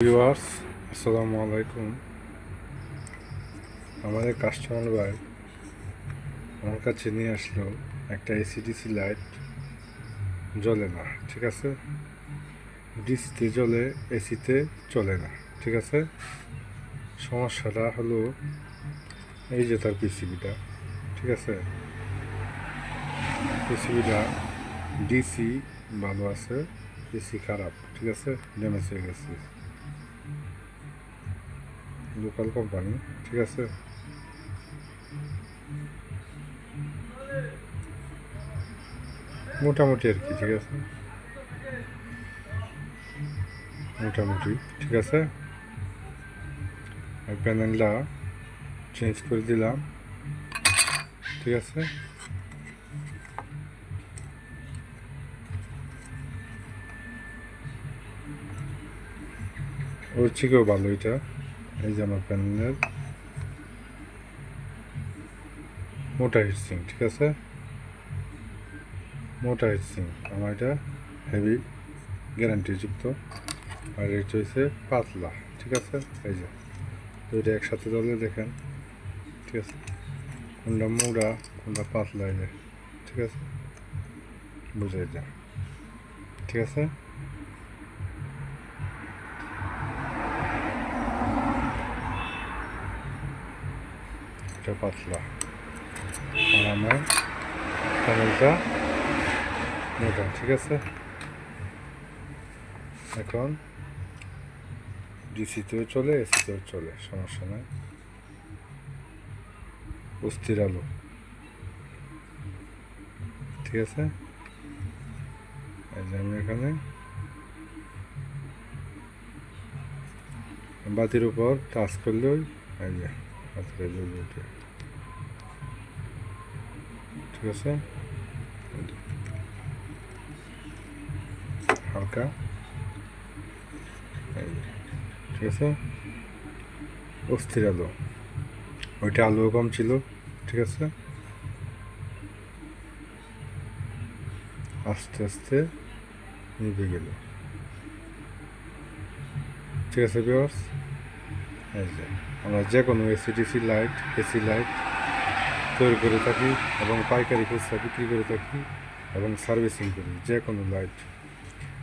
Viewers, আসসালামু আলাইকুম। আমাদের কাস্টমার ভাই আমার কাছে নিয়ে আসলো একটা এসিডিসি লাইট জ্বলে না, ঠিক আছে? ডিসিতে জ্বলে এসিতে চলে না, ঠিক আছে? সমস্যাটা হলো এই যে তার পিসিবিটা ঠিক আছে? পিসিবিটা ডিসি ভালো আছে এসি খারাপ, ঠিক আছে? ড্যামেজ হয়ে গেছে। লোকাল কোম্পানি, ঠিক আছে? মোটামুটি আর কি, ঠিক আছে? মোটামুটি, ঠিক আছে? আর প্যানেলটা চেঞ্জ করে দিলাম, ঠিক আছে? ওর থেকেও ভালো এটা। এই যে আমার প্যানেলের মোটা হিটসিং ঠিক আছে? মোটা হিটসিং আমার এটা হেভি গ্যারান্টিযুক্ত আর এটা হচ্ছে পাতলা, ঠিক আছে? এই যে, দুইটা একসাথে ধরলে দেখেন, ঠিক আছে? কোনটা মোড়া কোনটা পাতলা, এই যে, ঠিক আছে? বুঝে যা ঠিক আছে? এটা পাতলা। আর আমার প্যানেলটা মোটা ঠিক আছে? এখন ডিসিতেও চলে, এসিতেও চলে, সমস্যা নাই। অস্থির আলো। ঠিক আছে? আমি এখানে বাতির উপর টাচ করলেই এই যে বাতিটা ঠিক আছে? হালকা? ঠিক আছে? অস্থির আলো। ওইটা আলো কম ছিল, ঠিক আছে? আস্তে আস্তে নিভে গেল। ঠিক আছে বিয়ার্স যে, আমরা যে কোনো এসিডিসি লাইট এসি লাইট তৈরি করে থাকি এবং পাইকারি খুচরা বিক্রি করে থাকি এবং সার্ভিসিং করি। যে কোনো লাইট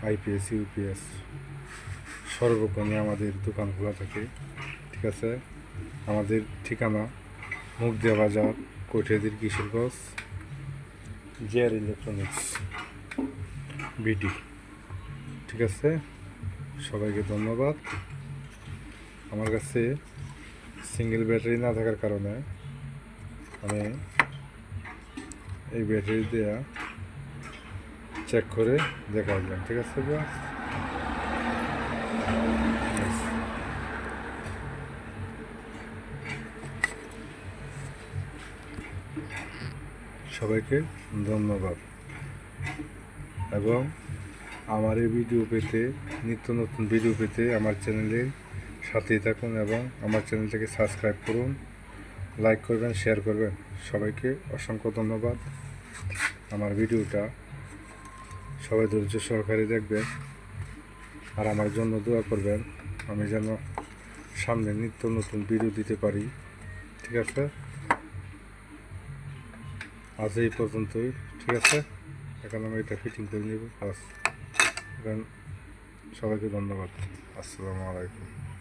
আইপিএস ইউপিএস সর্বক্রমে আমাদের দোকান খোলা থাকে, ঠিক আছে? আমাদের ঠিকানা মুগদিয়া বাজার, কৈঠাদির কিশোরগঞ্জ জিয়ার ইলেকট্রনিক্স বিডি ঠিক আছে? সবাইকে ধন্যবাদ। আমার কাছে সিঙ্গেল ব্যাটারি না থাকার কারণে আমি এই ব্যাটারি দেওয়া চেক করে দেখা দেখাইলাম ঠিক আছে সবাইকে ধন্যবাদ। এবং আমার এই ভিডিও পেতে, নিত্য নতুন ভিডিও পেতে আমার চ্যানেলের সাথেই থাকুন এবং আমার চ্যানেলটাকে সাবস্ক্রাইব করুন, লাইক করবেন, শেয়ার করবেন। সবাইকে অসংখ্য ধন্যবাদ। আমার ভিডিওটা সবাই ধৈর্য সহকারে দেখবেন আর আমার জন্য দোয়া করবেন, আমি যেন সামনে নিত্য নতুন ভিডিও দিতে পারি। ঠিক আছে? আজ এই পর্যন্তই। ঠিক আছে? এখন আমি এটা ফিটিং করে নেব। বাস। এখন সবাইকে ধন্যবাদ। আসসালামু আলাইকুম।